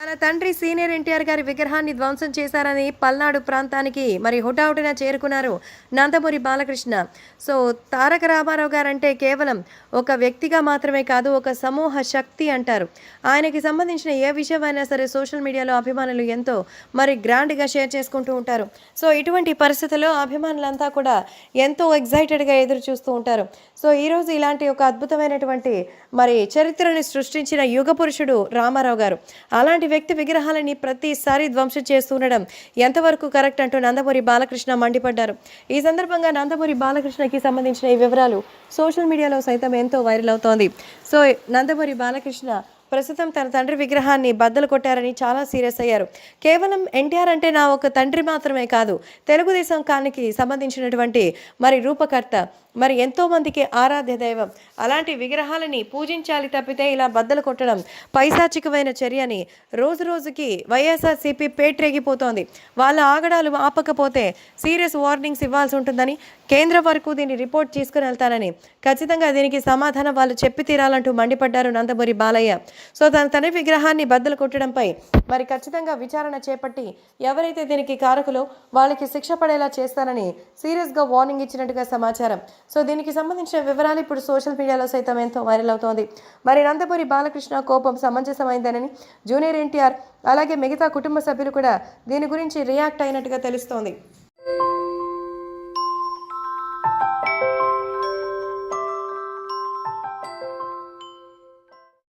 తన తండ్రి సీనియర్ ఎన్టీఆర్ గారి విగ్రహాన్ని ధ్వంసం చేశారని పల్నాడు ప్రాంతానికి మరి హుటాహుటిన చేరుకున్నారు నందమూరి బాలకృష్ణ. సో తారక రామారావు గారంటే కేవలం ఒక వ్యక్తిగా మాత్రమే కాదు ఒక సమూహ శక్తి అంటారు. ఆయనకి సంబంధించిన ఏ విషయమైనా సరే సోషల్ మీడియాలో అభిమానులు ఎంతో మరి గ్రాండ్గా షేర్ చేసుకుంటూ ఉంటారు. సో ఇటువంటి పరిస్థితుల్లో అభిమానులంతా కూడా ఎంతో ఎగ్జైటెడ్గా ఎదురు చూస్తూ ఉంటారు. సో ఈరోజు ఇలాంటి ఒక అద్భుతమైనటువంటి మరి చరిత్రని సృష్టించిన యుగ పురుషుడు రామారావు గారు. అలాంటి వ్యక్తి విగ్రహాలని ప్రతిసారి ధ్వంసం చేస్తుండడం ఎంతవరకు కరెక్ట్ అంటూ నందమూరి బాలకృష్ణ మండిపడ్డారు. ఈ సందర్భంగా నందమూరి బాలకృష్ణకి సంబంధించిన ఈ వివరాలు సోషల్ మీడియాలో సైతం ఎంతో వైరల్ అవుతోంది. సో నందమూరి బాలకృష్ణ ప్రస్తుతం తన తండ్రి విగ్రహాన్ని బద్దలు కొట్టారని చాలా సీరియస్ అయ్యారు. కేవలం ఎన్టీఆర్ అంటే నా ఒక తండ్రి మాత్రమే కాదు తెలుగుదేశం కానికి సంబంధించినటువంటి మరి రూపకర్త మరి ఎంతోమందికి ఆరాధ్య దైవం. అలాంటి విగ్రహాలని పూజించాలి తప్పితే ఇలా బద్దలు కొట్టడం పైశాచికమైన చర్యని రోజు రోజుకి వైఎస్ఆర్సీపీ పేట్రేగిపోతోంది. వాళ్ళ ఆగడాలు ఆపకపోతే సీరియస్ వార్నింగ్స్ ఇవ్వాల్సి ఉంటుందని కేంద్రం వరకు దీన్ని రిపోర్ట్ తీసుకుని వెళ్తానని ఖచ్చితంగా దీనికి సమాధానం వాళ్ళు చెప్పి తీరాలంటూ మండిపడ్డారు నందమూరి బాలయ్య. సో తన తన విగ్రహాన్ని బద్దలు కొట్టడంపై మరి ఖచ్చితంగా విచారణ చేపట్టి ఎవరైతే దీనికి కారకులో వాళ్ళకి శిక్ష పడేలా చేస్తారని సీరియస్గా వార్నింగ్ ఇచ్చినట్టుగా సమాచారం. సో దీనికి సంబంధించిన వివరాలు ఇప్పుడు సోషల్ మీడియాలో సైతం ఎంతో వైరల్ అవుతోంది. మరి నందపూరి బాలకృష్ణ కోపం సమంజసమైందనని జూనియర్ ఎన్టీఆర్ అలాగే మిగతా కుటుంబ సభ్యులు కూడా దీని గురించి రియాక్ట్ అయినట్టుగా తెలుస్తోంది.